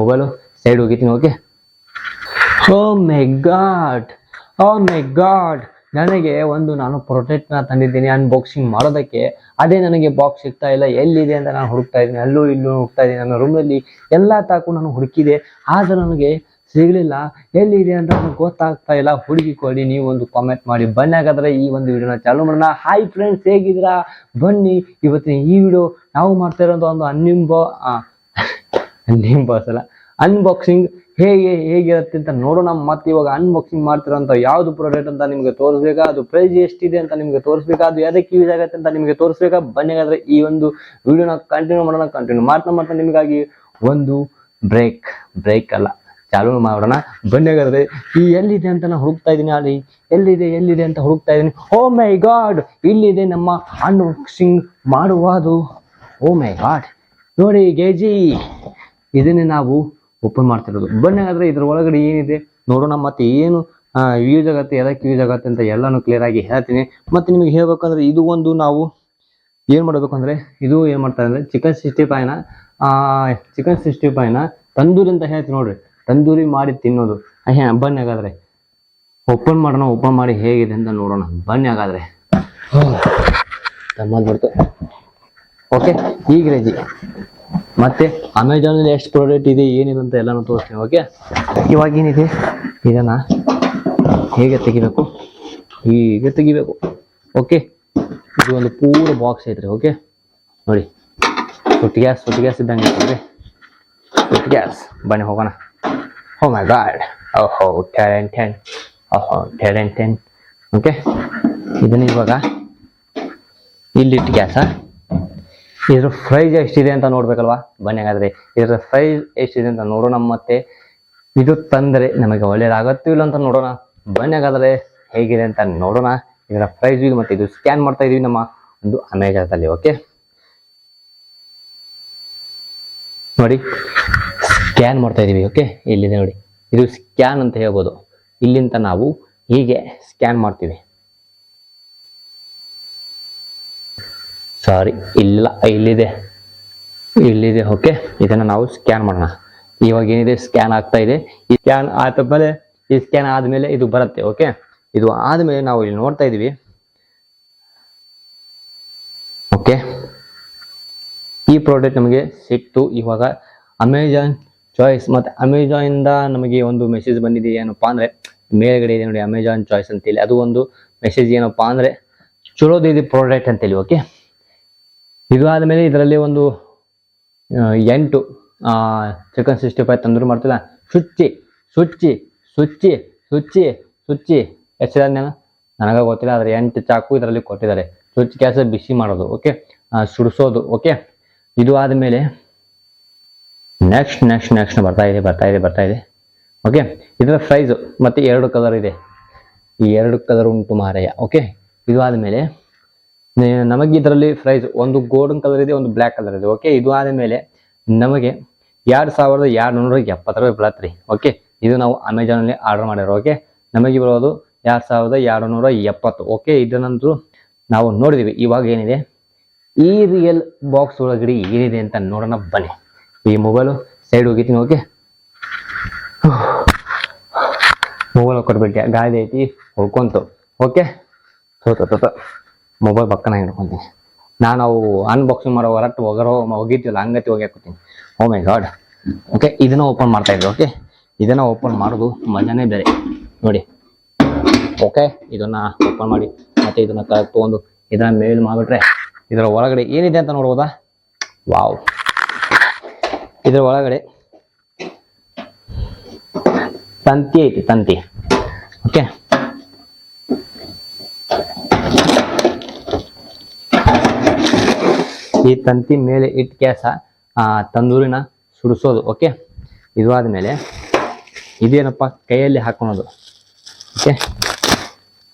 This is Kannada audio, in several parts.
Mobile side ಹೋಗಿತ್ತೀನಿ okay oh my god oh my god ನನಗೆ ಒಂದು ನಾನು ಪ್ರೊಟೆಕ್ಟ್ನ ತಂದಿದ್ದೀನಿ ಅನ್ಬಾಕ್ಸಿಂಗ್ ಮಾಡೋದಕ್ಕೆ. ಅದೇ ನನಗೆ ಬಾಕ್ಸ್ ಸಿಗ್ತಾ ಇಲ್ಲ, ಎಲ್ಲಿದೆ ಅಂತ ನಾನು ಹುಡುಕ್ತಾ ಇದ್ದೀನಿ, ಅಲ್ಲೂ ಇಲ್ಲೂ ಹುಡುಕ್ತಾ ಇದ್ದೀನಿ. ನನ್ನ ರೂಮಲ್ಲಿ ಎಲ್ಲ ತಾಕು ನಾನು ಹುಡುಕಿದೆ. ಆದ್ರೆ ನನಗೆ ಸಿಗಲಿಲ್ಲ, ಎಲ್ಲಿದೆ ಅಂತ ನನಗೆ ಗೊತ್ತಾಗ್ತಾ ಇಲ್ಲ. ಹುಡುಕಿ ಕೊಡಿ, ನೀವು ಒಂದು ಕಾಮೆಂಟ್ ಮಾಡಿ. ಬನ್ನಿ ಹಾಗಾದ್ರೆ ಈ ಒಂದು ವಿಡಿಯೋನ ಚಾಲು ಮಾಡೋಣ. ಹಾಯ್ ಫ್ರೆಂಡ್ಸ್ ಹೇಗಿದ್ದೀರಾ? ಬನ್ನಿ. ಇವತ್ತಿನ ಈ ವಿಡಿಯೋ ನಾವು ಮಾಡ್ತಾ ಇರೋದು ಒಂದು ಅನ್ನಿಂಬ ಅನ್ನಿಂಬಾಸ್ ಅಲ್ಲ. ಅನ್ಬಾಕ್ಸಿಂಗ್ ಹೇಗೆ ಹೇಗಿರುತ್ತೆ ಅಂತ ನೋಡೋಣ. ಮತ್ತೆ ಇವಾಗ ಅನ್ಬಾಕ್ಸಿಂಗ್ ಮಾಡ್ತಿರೋಂಥ ಯಾವ್ದು ಪ್ರಾಡಕ್ಟ್ ಅಂತ ನಿಮಗೆ ತೋರಿಸ್ಬೇಕಾ? ಅದು ಪ್ರೈಸ್ ಎಷ್ಟಿದೆ ಅಂತ ನಿಮಗೆ ತೋರಿಸ್ಬೇಕಾ? ಅದು ಯಾವ್ದಕ್ಕೆ ಯೂಸ್ ಆಗುತ್ತೆ ಅಂತ ನಿಮಗೆ ತೋರಿಸ್ಬೇಕಾ? ಬನ್ನಿ ಹಾಗಾದ್ರೆ ಈ ಒಂದು ವಿಡಿಯೋನ ಕಂಟಿನ್ಯೂ ಮಾಡೋಣ ಕಂಟಿನ್ಯೂ ಮಾಡ್ತಾ ಮಾಡ್ತಾ ನಿಮಗಾಗಿ ಒಂದು ಬ್ರೇಕ್ ಬ್ರೇಕ್ ಅಲ್ಲ. ಚಾಲು ಮಾಡೋಣ. ಬನ್ನಿ ಹಾಗಾದ್ರೆ ಈ ಎಲ್ಲಿದೆ ಅಂತ ನಾನು ಹುಡುಕ್ತಾ ಇದ್ದೀನಿ ಅಲ್ಲಿ ಎಲ್ಲಿದೆ ಎಲ್ಲಿದೆ ಅಂತ ಹುಡುಕ್ತಾ ಇದ್ದೀನಿ. ಓ ಮೈ ಗಾಡ್ ಇಲ್ಲಿದೆ ನಮ್ಮ ಅನ್ಬಾಕ್ಸಿಂಗ್ ಮಾಡುವುದು ಓ ಮೈ ಗಾಡ್ ನೋಡಿ ಗೇಜಿ ಇದನ್ನೇ ನಾವು ಓಪನ್ ಮಾಡ್ತಿರೋದು. ಬನ್ನಿ ಆದ್ರೆ ಇದ್ರ ಒಳಗಡೆ ಏನಿದೆ ನೋಡೋಣ, ಮತ್ತೆ ಏನು ಯೂಸ್ ಆಗತ್ತೆ ಎದಕ್ಕೆ ಯೂಸ್ ಆಗತ್ತೆ ಅಂತ ಎಲ್ಲಾನು ಕ್ಲಿಯರ್ ಆಗಿ ಹೇಳ್ತೀನಿ. ಮತ್ತೆ ನಿಮಗೆ ಹೇಳ್ಬೇಕಂದ್ರೆ ಇದು ಒಂದು ನಾವು ಏನು ಮಾಡಬೇಕು ಅಂದ್ರೆ, ಇದು ಏನು ಮಾಡ್ತಾರೆ ಅಂದ್ರೆ ಚಿಕನ್ ಸಿಕ್ಸ್ಟಿ ಫೈವ್ನ ಚಿಕನ್ ಸಿಕ್ಸ್ಟಿ ಫೈವ್ನ ತಂದೂರಿ ಅಂತ ಹೇಳ್ತೀನಿ ನೋಡ್ರಿ. ತಂದೂರಿ ಮಾಡಿ ತಿನ್ನೋದು. ಹೇ ಬನ್ನಿ ಹಾಗಾದ್ರೆ. ಓಪನ್ ಮಾಡೋಣ ಓಪನ್ ಮಾಡಿ ಹೇಗಿದೆ ಅಂತ ನೋಡೋಣ. ಬನ್ನಿ ಹಾಗಾದ್ರೆ. ಬರ್ತು ಓಕೆ ಈಗ ರೇಜಿ ಮತ್ತೆ ಅಮೆಜಾನಲ್ಲಿ ಎಷ್ಟು ಪ್ರಾಡಕ್ಟ್ ಇದೆ ಏನಿದೆ ಅಂತ ಎಲ್ಲಾನು ತೋರಿಸ್ತೀನಿ ಓಕೆ ಇವಾಗ ಏನಿದೆ ಇದನ್ನ ಹೇಗೆ ತೆಗಿಬೇಕು? ಹೀಗೆ ತೆಗಿಬೇಕು ಓಕೆ ಇದು ಒಂದು ಪೂರ ಬಾಕ್ಸ್ ಐತ್ರಿ ಓಕೆ ನೋಡಿ ಸುಟ್ಟು ಗ್ಯಾಸ್ ಸುಟ್ಟು ಗ್ಯಾಸ್ ಇದ್ದಂಗೆ ಐತ್ರಿ ಸುಟ್ಟು ಗ್ಯಾಸ್ ಬನ್ನಿ ಹೋಗೋಣ. ಹೋ ಓ ಮೈ ಗಾಡ್ ಓಹೋ ಟೆನ್ ಟೆನ್ ಓಹೋ ಟೆನ್ ಟೆನ್ ಓಕೆ ಇದನ್ನ ಇವಾಗ ಇಲ್ಲಿಟ್ಟು ಗ್ಯಾಸಾ ಇದ್ರ ಪ್ರೈಸ್ ಎಷ್ಟಿದೆ ಅಂತ ನೋಡ್ಬೇಕಲ್ವಾ? ಬನ್ನಿ ಹಾಗಾದ್ರೆ. ಇದ್ರ ಪ್ರೈಸ್ ಎಷ್ಟಿದೆ ಅಂತ ನೋಡೋಣ ಮತ್ತೆ. ಇದು ತಂದರೆ ನಮಗೆ ಒಳ್ಳೇದಾಗತ್ತೂ ಇಲ್ಲ ಅಂತ ನೋಡೋಣ. ಬನ್ನಿ ಹಾಗಾದ್ರೆ ಹೇಗಿದೆ ಅಂತ ನೋಡೋಣ. ಇದರ ಪ್ರೈಸ್ ಮತ್ತೆ ಇದು ಸ್ಕ್ಯಾನ್ ಮಾಡ್ತಾ ಇದೀವಿ ನಮ್ಮ ಒಂದು ಅಮೆಜಾನ್ದಲ್ಲಿ ಓಕೆ ನೋಡಿ ಸ್ಕ್ಯಾನ್ ಮಾಡ್ತಾ ಇದೀವಿ ಓಕೆ ಇಲ್ಲಿದೆ ನೋಡಿ. ಇದು ಸ್ಕ್ಯಾನ್ ಅಂತ ಹೇಳ್ಬೋದು. ಇಲ್ಲಿಂದ ನಾವು ಹೀಗೆ ಸ್ಕ್ಯಾನ್ ಮಾಡ್ತೀವಿ. ಸಾರಿ ಇಲ್ಲ, ಇಲ್ಲಿದೆ. ಇಲ್ಲಿದೆ ಓಕೆ ಇದನ್ನ ನಾವು ಸ್ಕ್ಯಾನ್ ಮಾಡೋಣ. ಇವಾಗ ಏನಿದೆ? ಸ್ಕ್ಯಾನ್ ಆಗ್ತಾ ಇದೆ. ಈ ಸ್ಕ್ಯಾನ್ ಆದ್ಮೇಲೆ, ಈ ಸ್ಕ್ಯಾನ್ ಆದಮೇಲೆ ಇದು ಬರುತ್ತೆ ಓಕೆ ಇದು ಆದಮೇಲೆ ನಾವು ಇಲ್ಲಿ ನೋಡ್ತಾ ಇದೀವಿ. ಓಕೆ ಈ ಪ್ರಾಡಕ್ಟ್ ನಮಗೆ ಸಿಕ್ತು. ಇವಾಗ ಅಮೆಜಾನ್ ಚಾಯ್ಸ್ ಮತ್ತೆ ಅಮೆಜಾನ್ ಇಂದ ನಮಗೆ ಒಂದು ಮೆಸೇಜ್ ಬಂದಿದೆ. ಏನಪ್ಪಾ ಅಂದ್ರೆ, ಮೇಲ್ಗಡೆ ಇದೆ ನೋಡಿ ಅಮೆಜಾನ್ ಚಾಯ್ಸ್ ಅಂತೇಳಿ ಅದು ಒಂದು ಮೆಸೇಜ್ ಏನಪ್ಪಾ ಅಂದ್ರೆ, ಚಲೋದಿದೆ ಪ್ರಾಡಕ್ಟ್ ಅಂತೇಳಿ ಓಕೆ ಇದು ಆದಮೇಲೆ ಇದರಲ್ಲಿ ಒಂದು ಎಂಟು ಚಿಕನ್ ಸಿಕ್ಸ್ಟಿ ಫೈವ್ ತಂದೂರಿ ಮಾಡ್ತಿಲ್ಲ ಶುಚಿ ಶುಚಿ ಶುಚಿ ಶುಚಿ ಶುಚಿ ಎಷ್ಟು ನಾನು ನನಗೆ ಗೊತ್ತಿಲ್ಲ, ಆದರೆ ಎಂಟು ಚಾಕು ಇದರಲ್ಲಿ ಕೊಟ್ಟಿದ್ದಾರೆ. ಶುಚಿ ಕೆಲಸ ಬಿಸಿ ಮಾಡೋದು ಓಕೆ ಸುಡಿಸೋದು ಓಕೆ ಇದು ಆದಮೇಲೆ ನೆಕ್ಸ್ಟ್ ನೆಕ್ಸ್ಟ್ ನೆಕ್ಸ್ಟ್ ಬರ್ತಾ ಇದೆ ಬರ್ತಾ ಇದೆ ಬರ್ತಾ ಇದೆ ಓಕೆ ಇದರ ಫ್ರೈಸು ಮತ್ತು ಎರಡು ಕಲರ್ ಇದೆ. ಈ ಎರಡು ಕಲರ್ ಉಂಟು ಮಾರಾಯ ಓಕೆ ಇದು ಆದಮೇಲೆ ನಮಗೆ ಇದರಲ್ಲಿ ಪ್ರೈಸ್ ಒಂದು ಗೋಲ್ಡನ್ ಕಲರ್ ಇದೆ, ಒಂದು ಬ್ಲ್ಯಾಕ್ ಕಲರ್ ಇದೆ. ಓಕೆ ಇದು ಆದ ಮೇಲೆ ನಮಗೆ ಎರಡು ಸಾವಿರದ ಎರಡುನೂರ ಎಪ್ಪತ್ತು ರೂಪಾಯಿ ಓಕೆ ಇದು ನಾವು ಅಮೆಝಾನಲ್ಲಿ ಆರ್ಡರ್ ಮಾಡಿರೋ ಓಕೆ ನಮಗೆ ಬರೋದು ಎರಡು ಸಾವಿರದ ಎರಡುನೂರ ಎಪ್ಪತ್ತು. ಓಕೆ ಇದನ್ನಂತೂ ನಾವು ನೋಡಿದ್ದೀವಿ ಇವಾಗ ಏನಿದೆ? ಈ ರಿಯಲ್ ಬಾಕ್ಸ್ ಒಳಗಡೆ ಏನಿದೆ ಅಂತ ನೋಡೋಣ ಬನ್ನಿ. ಈ ಮೊಬೈಲು ಸೈಡ್ ಹೋಗಿದ್ದೀನಿ ಓಕೆ ಮೊಬೈಲ್ ಕೊಟ್ಬಿಟ್ಟೆ. ಗಾಳಿ ಐತಿ, ಹೊಡ್ಕೊಂತು. Okay mobile ಪಕ್ಕನ ಹಿಡ್ಕೊತೀನಿ. ನಾನು ಅವು ಅನ್ಬಾಕ್ಸಿಂಗ್ ಮಾಡೋ ಹೊರಟು ಹೋಗರೋ ಹೋಗಿದ್ದಿಲ್ಲ ಹಂಗತಿ ಹೋಗಿ ಹಾಕೋತೀನಿ ಓ ಮೈ ಗಾಡ್ ಓಕೆ ಇದನ್ನ ಓಪನ್ ಮಾಡ್ತಾ ಇದ್ದೆ ಓಕೆ ಇದನ್ನ ಓಪನ್ ಮಾಡೋದು ಮಜಾನೇ ಬೇರೆ. ನೋಡಿ. ಓಕೆ ಇದನ್ನ ಓಪನ್ ಮಾಡಿ, ಮತ್ತೆ ಇದನ್ನ ತಗೊಂಡು ಇದನ್ನ ಮೇಲ್ ಮಾಡಿಬಿಟ್ರೆ ಇದರ ಒಳಗಡೆ ಏನಿದೆ ಅಂತ ನೋಡ್ಬೋದಾ? ವಾವ್ ಇದರ ಒಳಗಡೆ ತಂತಿ ಐತಿ, ತಂತಿ. ಓಕೆ ಈ ತಂತಿ ಮೇಲೆ ಇಟ್ಟು ಕ್ಯಾಸ ತಂದೂರಿನ ಸುಡಿಸೋದು ಓಕೆ ಇದು ಆದಮೇಲೆ ಇದೇನಪ್ಪ? ಕೈಯಲ್ಲಿ ಹಾಕೊಳೋದು ಓಕೆ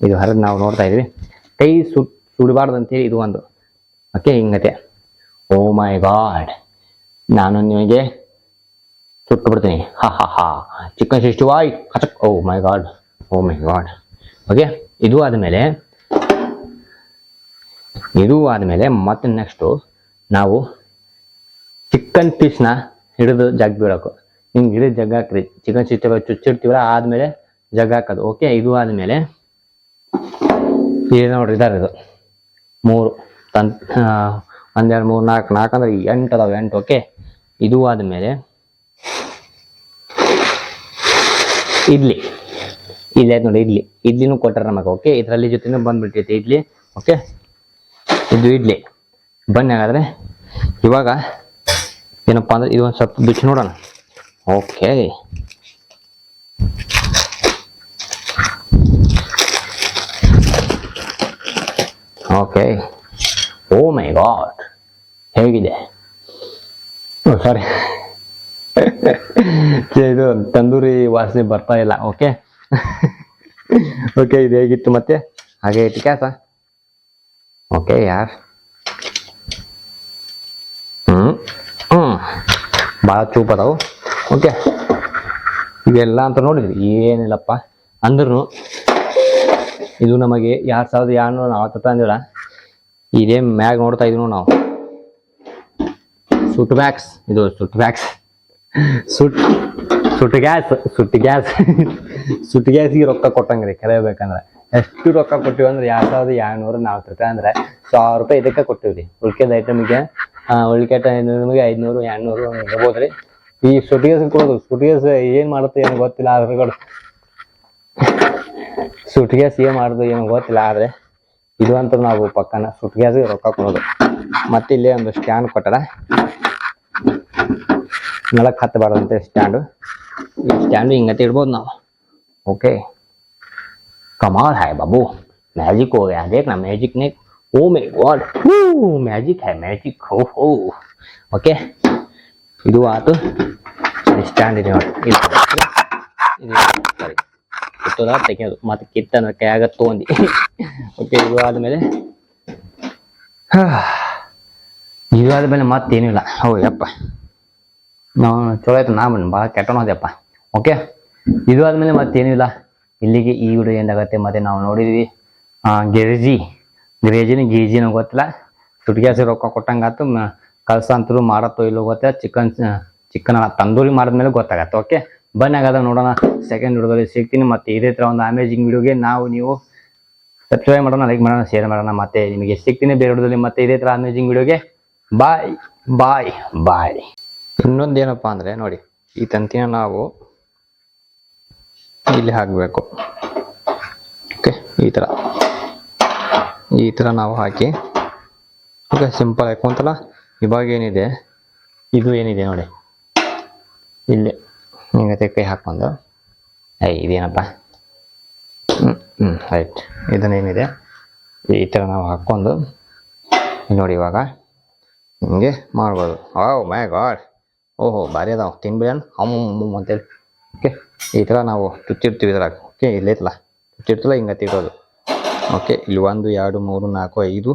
ಇದು ಹರಿದು ನಾವು ನೋಡ್ತಾ ಇದೀವಿ ಕೈ ಸುಟ್ ಸುಡಬಾರ್ದು ಅಂತೇಳಿ ಇದು ಒಂದು ಓಕೆ ಹಿಂಗತೆ. ಓ ಮೈ ಗಾಡ್ ನಾನು ನಿಮಗೆ ಸುಟ್ಟು ಬಿಡ್ತೀನಿ ಹಾ ಹಾ ಹಾ. ಚಿಕನ್ ಸಿಕ್ಸ್ಟಿ ವಾಯ್ ಕಚಕ್. ಓ my god oh my god okay ಇದು ಆದಮೇಲೆ ಇದು ಆದಮೇಲೆ ಮತ್ತೆ ನೆಕ್ಸ್ಟು ನಾವು ಚಿಕನ್ ಪೀಸ್ನ ಹಿಡಿದು ಜಗ್ ಬಿಡೋಕು ಹಿಂಗೆ ಹಿಡಿದು ಜಗ್ ಹಾಕ್ರಿ. ಚಿಕನ್ ಸಿಕ್ಸ್ಟಿ ಚುಚ್ಚಿಡ್ತೀವಲ್ಲ, ಆದ್ಮೇಲೆ ಜಗ್ ಹಾಕೋದು. ಓಕೆ ಇದು ಆದ್ಮೇಲೆ ಇದು ನೋಡ್ರಿ, ಇದಾರೆ ಇದು. ಮೂರು, ತನ್ ಒಂದೆರಡು ಮೂರು, ನಾಲ್ಕು ನಾಲ್ಕು ಅಂದ್ರೆ ಎಂಟು ಅದಾವೆ, ಎಂಟು ಓಕೆ ಇದು ಆದ್ಮೇಲೆ ಇಡ್ಲಿ. ಆಯ್ತು ನೋಡಿ ಇಡ್ಲಿ. ಇಡ್ಲಿನೂ ಕೊಟ್ಟಾರ ನಮಗೆ ಓಕೆ ಇದರಲ್ಲಿ ಜೊತೆನೂ ಬಂದ್ಬಿಟ್ಟಿತ್ತು ಇಡ್ಲಿ ಓಕೆ ಇದು ಇಡ್ಲಿ. ಬನ್ನಿ ಹಾಗಾದ್ರೆ. ಇವಾಗ ಏನಪ್ಪ ಅಂದ್ರೆ ಇದು ಒಂದು ಸ್ವಲ್ಪ ಬಿಚ್ಚಿ ನೋಡೋಣ. Okay. Okay. Oh my god. ಹೇಗಿದೆ? ಸಾರಿ. ಇದು ತಂದೂರಿ ವಾಸನೆ ಬರ್ತಾ ಇಲ್ಲ. ಓಕೆ. ಓಕೆ, ಇದು ಹೇಗಿತ್ತು ಮತ್ತೆ? ಹಾಗೆ ಇಟ್ಟು ಕ್ಯಾಸ ಓಕೆ, ಯಾರ್? ಭಾಳ ಚೂಪ್ ಅದಾವು. ಓಕೆ. ಇವೆಲ್ಲ ಅಂತ ನೋಡಿದ್ರಿ. ಏನಿಲ್ಲಪ್ಪ. ಅಂದ್ರೂ ಇದು ನಮಗೆ ಎರಡು ಸಾವಿರದ ಏಳ್ನೂರ ನಲವತ್ತು ಅಂದಿಲ್ಲ ಇದೇ ಮ್ಯಾಗ್ ನೋಡ್ತಾ ಇದೀವಿ ನಾವು. ಸುಟ್ ಬ್ಯಾಕ್ಸ್ ಇದು ಸುಟ್ ಬ್ಯಾಕ್ಸ್ ಸುಟ್ ಸುಟ್ ಗ್ಯಾಸ್ ಸುಟ್ ಗ್ಯಾಸ್. ಸುಟ್ ಗ್ಯಾಸ್ಗೆ ರೊಕ್ಕ ಕೊಟ್ಟಂಗ್ರಿ ಕರೆಯಬೇಕಂದ್ರೆ. ಎಷ್ಟು ರೊಕ್ಕ ಕೊಟ್ಟಿವಿ ಅಂದ್ರೆ ಎರಡ್ ಸಾವಿರದ ಏಳ್ನೂರ ನಲ್ವತ್ತು ರೂಪಾಯಿ ಅಂದ್ರೆ ಸಾವಿರ ರೂಪಾಯಿ ಇದಕ್ಕೆ ಕೊಟ್ಟಿವ್ರಿ ಉಳ್ಕೆದ ಐಟಮ್ಗೆ ಉಳ್ಕೆಟ ನಿಮಗೆ ಐದ್ನೂರು, ಎರಡ್ನೂರು ಇರ್ಬೋದು ರೀ ಈ ಸುಟಿಗೆಸ್ ಕೊಡೋದು ಸುಟಿಗೆಸ್ ಏನು ಮಾಡುತ್ತೆ ಏನು ಗೊತ್ತಿಲ್ಲ ಆದ್ರೆ ಸುಟ್ಗೇಸ್ ಏನು ಮಾಡೋದು ಏನು ಗೊತ್ತಿಲ್ಲ ಆದರೆ ಇದು ಅಂತ ನಾವು ಪಕ್ಕನ ಸುಟ್ಗೇಸ್ಗೆ ರೊಕ್ಕ ಕೊಡೋದು. ಮತ್ತೆ ಇಲ್ಲೇ ಒಂದು ಸ್ಟ್ಯಾಂಡ್ ಕೊಟ್ಟಾರ. ನೆಲಕ್ಕೆ ಹತ್ತ ಸ್ಟ್ಯಾಂಡು. ಈ ಸ್ಟ್ಯಾಂಡು ಹಿಂಗತ್ತೆ ಇಡ್ಬೋದು ನಾವು. ಓಕೆ ಕಮಾಲ್ ಹಾಯ್ ಬಾಬು ಮ್ಯಾಜಿಕ್ ಹೋಗಿ ಅದೇ ನಮ್ಮ ಮ್ಯಾಜಿಕ್ನೇ ओ माय गॉड मैजिक है मैजिक हो हो ಓಕೆ ಇದು ಆತು ಸ್ಟ್ಯಾಂಡ್ ಇದೆ ನೋಡಿ ಇದು ಇದು ಸಾರಿ ಕಿತ್ತೋದ ತೆಗೆಯೋದು ಮತ್ತೆ ಕಿತ್ತಂದ್ರೆ ಕೈಯಾಗ ತೊಗೊಂಡು ಓಕೆ ಇದು ಆದಮೇಲೆ ಇದು ಆದಮೇಲೆ ಮತ್ತೇನಿಲ್ಲ ಹೋ ಯಪ್ಪ ನಾವು ಚಲೋ ಆಯ್ತು ನಾ ಬನ್ನಿ ಭಾಳ ಕೆಟ್ಟನೋದಪ್ಪ ಓಕೆ ಇದು ಆದ್ಮೇಲೆ ಮತ್ತೇನಿಲ್ಲ ಇಲ್ಲಿಗೆ ಈ ವಿಡಿಯೋ ಏನಾಗತ್ತೆ ಮತ್ತೆ ನಾವು ನೋಡಿದ್ವಿ ಆ, ಗೆರ್ಜಿ ಗ್ರೇಜಿನ, ಗೀಜಿನ ಗೊತ್ತಿಲ್ಲ? ಸುಟ್ಗ್ಯಾಸಿ ರೊಕ್ಕ ಕೊಟ್ಟಂಗಾತು ಅಂತೂ ಮಾಡತ್ತೋ ಇಲ್ಲೋ ಗೊತ್ತಿಲ್ಲ. ಚಿಕನ್ ಚಿಕನ್ ತಂದೂರಿ ಮಾಡಿದ್ಮೇಲೆ ಗೊತ್ತಾಗತ್ತೆ, ಓಕೆ? ಬನ್ನಿ ಹಾಗಾದ್ರೆ ನೋಡೋಣ. ಸೆಕೆಂಡ್ ವಿಡಿಯೋದಲ್ಲಿ ಸಿಗ್ತೀನಿ. ಮತ್ತೆ ಇದೇ ಥರ ಒಂದು ಅಮೇಜಿಂಗ್ ವಿಡಿಯೋಗೆ ನಾವು, ನೀವು ಸಬ್ಸ್ಕ್ರೈಬ್ ಮಾಡೋಣ ಲೈಕ್ ಮಾಡೋಣ ಶೇರ್ ಮಾಡೋಣ. ಮತ್ತೆ ನಿಮಗೆ ಸಿಗ್ತೀನಿ ಬೇರೆ ವಿಡಿಯೋದಲ್ಲಿ. ಮತ್ತೆ ಇದೇ ಥರ ಅಮೇಜಿಂಗ್ ವಿಡಿಯೋಗೆ. ಬಾಯ್ ಬಾಯ್ ಬಾಯ್ ಏನಪ್ಪಾ ಅಂದ್ರೆ, ನೋಡಿ, ಈ ತಂತಿನ ನಾವು ಇಲ್ಲಿ ಹಾಕಬೇಕು. ಓಕೆ, ಈ ಥರ. ಈ ಥರ ನಾವು ಹಾಕಿ ಈಗ ಸಿಂಪಲ್ ಹಾಕೊಂತಲ್ಲ ಇವಾಗ ಏನಿದೆ? ಇದು ಏನಿದೆ ನೋಡಿ. ಇಲ್ಲಿ ಹಿಂಗತೆ ಕೈ ಹಾಕ್ಕೊಂಡು. ಐ ಇದೇನಪ್ಪ? ಹ್ಞೂ ರೈಟ್ ಇದನ್ನೇನಿದೆ? ಈ ಥರ ನಾವು ಹಾಕ್ಕೊಂಡು ನೋಡಿ ಇವಾಗ ಹಿಂಗೆ ಮಾಡ್ಬೋದು. ಓ ಮೈ ಗಾಡ್ ಓಹೋ, ಭಾರಿ ಅದಾವ. ತಿನ್ಬಿಡನ್ ಹಮ್ಮು ಅಂತೇಳಿ. ಓಕೆ ಈ ಥರ ನಾವು ಚುಚ್ಚಿರ್ತೀವಿ ಇದ್ರಾಗ. ಓಕೆ ಇಲ್ಲೈತಲ್ಲ ಚುಚ್ಚಿರ್ತಲ್ಲ ಹಿಂಗೆ ತಿಡೋದು ಓಕೆ, ಇಲ್ಲಿ ಒಂದು, ಎರಡು, ಮೂರು, ನಾಲ್ಕು, ಐದು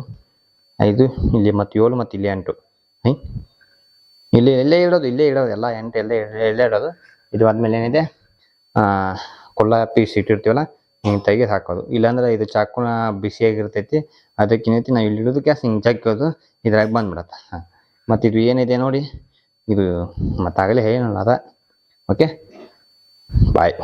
ಐದು, ಇಲ್ಲಿ ಮತ್ತು ಏಳು ಮತ್ತು ಇಲ್ಲಿ ಎಂಟು. ಹೈ ಇಲ್ಲಿ ಎಲ್ಲೇ ಇಡೋದು ಇಲ್ಲೇ ಇಡೋದು ಎಲ್ಲ ಎಂಟು ಎಲ್ಲೇ ಎಲ್ಲೇ ಇಡೋದು ಇದು ಆದಮೇಲೆ ಏನಿದೆ? ಕುಲ್ಲ ಪೀಸ್ ಇಟ್ಟಿರ್ತೀವಲ್ಲ ಹಿಂಗೆ ತೆಗೆದು ಹಾಕೋದು ಇಲ್ಲಾಂದ್ರೆ ಇದು ಚಾಕುನ ಬಿಸಿಯಾಗಿರ್ತೈತಿ ಅದಕ್ಕೇನೈತಿ ನಾವು ಇಲ್ಲಿ ಇಡೋದು ಗ್ಯಾಸ್ ಹಿಂಗೆ ಚಾಕೋದು ಇದ್ರಾಗ ಬಂದ್ಬಿಡತ್ತೆ. ಹಾಂ. ಮತ್ತು ಇದು ಏನಿದೆ ನೋಡಿ, ಇದು ಮತ್ತಾಗಲೇ ಹೇಳೋಣ ಅದ. ಓಕೆ? ಬಾಯ್.